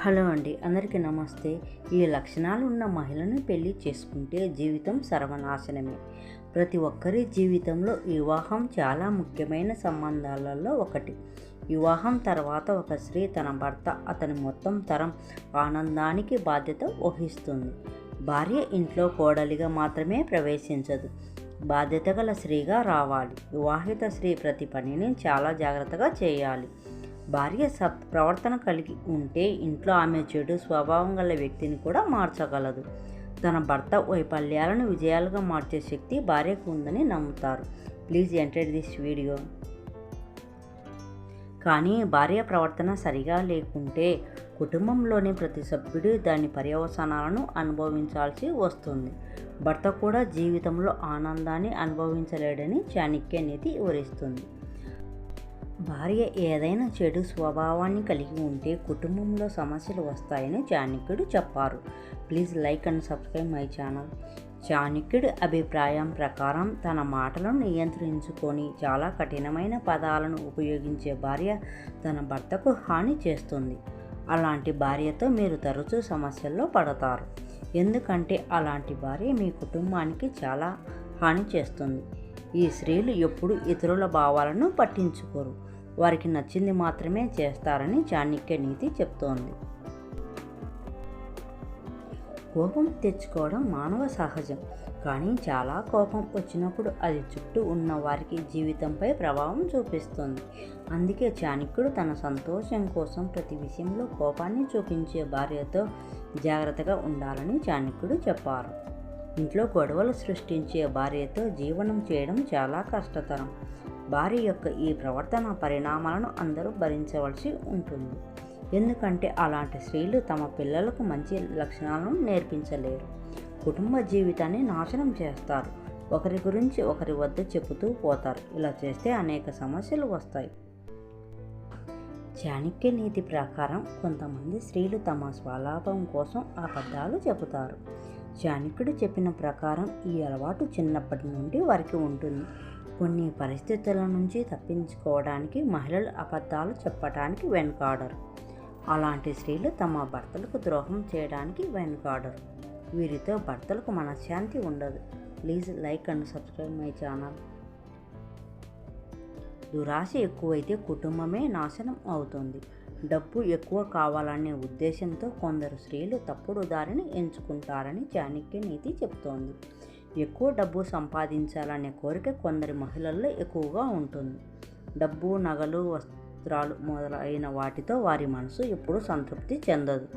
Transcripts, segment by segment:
Hello అండి అందరికీ నమస్తే. ఈ లక్షణాలు ఉన్న మహిళను పెళ్ళి చేసుకుంటే జీవితం సర్వనాశనమే. ప్రతి ఒక్కరి జీవితంలో వివాహం చాలా ముఖ్యమైన సంబంధాలలో ఒకటి. వివాహం తర్వాత ఒక స్త్రీ తన భర్త అతని మొత్తం తరం ఆనందానికి బాధ్యత వహిస్తుంది. భార్య ఇంట్లో కోడలిగా మాత్రమే ప్రవేశించదు. బాధ్యత గల స్త్రీగా రావాలి. వివాహిత స్త్రీ ప్రతి పనిని చాలా జాగ్రత్తగా చేయాలి. భార్య సత్ ప్రవర్తన కలిగి ఉంటే ఇంట్లో ఆమె చెడు స్వభావం గల వ్యక్తిని కూడా మార్చగలదు. తన భర్త వైఫల్యాలను విజయాలుగా మార్చే శక్తి భార్యకు ఉందని నమ్ముతారు. Please enter this video. కానీ భార్య ప్రవర్తన సరిగా లేకుంటే కుటుంబంలోని ప్రతి సభ్యుడు దాని పర్యవసానాలను అనుభవించాల్సి వస్తుంది. భర్త కూడా జీవితంలో ఆనందాన్ని అనుభవించలేడని చాణక్య నీతి వివరిస్తుంది. భార్య ఏదైనా చెడు స్వభావాన్ని కలిగి ఉంటే కుటుంబంలో సమస్యలు వస్తాయని చాణక్యుడు చెప్పారు. Please like and subscribe my channel. చాణక్యుడి అభిప్రాయం ప్రకారం తన మాటలను నియంత్రించుకొని చాలా కఠినమైన పదాలను ఉపయోగించే భార్య తన భర్తకు హాని చేస్తుంది. అలాంటి భార్యతో మీరు తరచూ సమస్యల్లో పడతారు. ఎందుకంటే అలాంటి భార్య మీ కుటుంబానికి చాలా హాని చేస్తుంది. ఈ స్త్రీలు ఎప్పుడు ఇతరుల భావాలను పట్టించుకోరు. వారికి నచ్చింది మాత్రమే చేస్తారని చాణక్య నీతి చెప్తోంది. కోపం తెచ్చుకోవడం మానవ సహజం. కానీ చాలా కోపం వచ్చినప్పుడు అది చుట్టూ ఉన్న వారికి జీవితంపై ప్రభావం చూపిస్తుంది. అందుకే చాణక్యుడు తన సంతోషం కోసం ప్రతి విషయంలో కోపాన్ని చూపించే భార్యతో జాగ్రత్తగా ఉండాలని చాణక్యుడు చెప్పారు. ఇంట్లో గొడవలు సృష్టించే భార్యతో జీవనం చేయడం చాలా కష్టతరం. భార్య యొక్క ఈ ప్రవర్తన పరిణామాలను అందరూ భరించవలసి ఉంటుంది. ఎందుకంటే అలాంటి స్త్రీలు తమ పిల్లలకు మంచి లక్షణాలను నేర్పించలేరు. కుటుంబ జీవితాన్ని నాశనం చేస్తారు. ఒకరి గురించి ఒకరి వద్ద చెబుతూ పోతారు. ఇలా చేస్తే అనేక సమస్యలు వస్తాయి. చాణక్య నీతి ప్రకారం కొంతమంది స్త్రీలు తమ స్వలాభం కోసం అబద్ధాలు చెబుతారు. చాణక్యుడు చెప్పిన ప్రకారం ఈ అలవాటు చిన్నప్పటి నుండి వారికి ఉంటుంది. కొన్ని పరిస్థితుల నుంచి తప్పించుకోవడానికి మహిళలు అబద్ధాలు చెప్పడానికి వెనుకాడరు. అలాంటి స్త్రీలు తమ భర్తలకు ద్రోహం చేయడానికి వెనుకాడరు. వీరితో భర్తలకు మనశ్శాంతి ఉండదు. Please like and subscribe my channel. దురాశ ఎక్కువైతే కుటుంబమే నాశనం అవుతుంది. డబ్బు ఎక్కువ కావాలనే ఉద్దేశంతో కొందరు స్త్రీలు తప్పుడు దారిని ఎంచుకుంటారని చాణక్య నీతి చెప్తోంది. ఎక్కువ డబ్బు సంపాదించాలనే కోరిక కొందరి మహిళల్లో ఎక్కువగా ఉంటుంది. డబ్బు నగలు వస్త్రాలు మొదలైన వాటితో వారి మనసు ఎప్పుడూ సంతృప్తి చెందదు.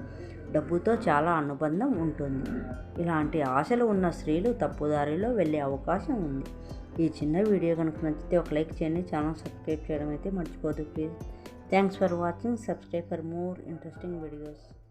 డబ్బుతో చాలా అనుబంధం ఉంటుంది. ఇలాంటి ఆశలు ఉన్న స్త్రీలు తప్పుదారిలో వెళ్ళే అవకాశం ఉంది. ఈ చిన్న వీడియో కనుక నచ్చితే ఒక లైక్ చేయండి. ఛానల్ సబ్స్క్రైబ్ చేయడం అయితే మర్చిపోదు please. Thanks for watching. Subscribe for more interesting videos.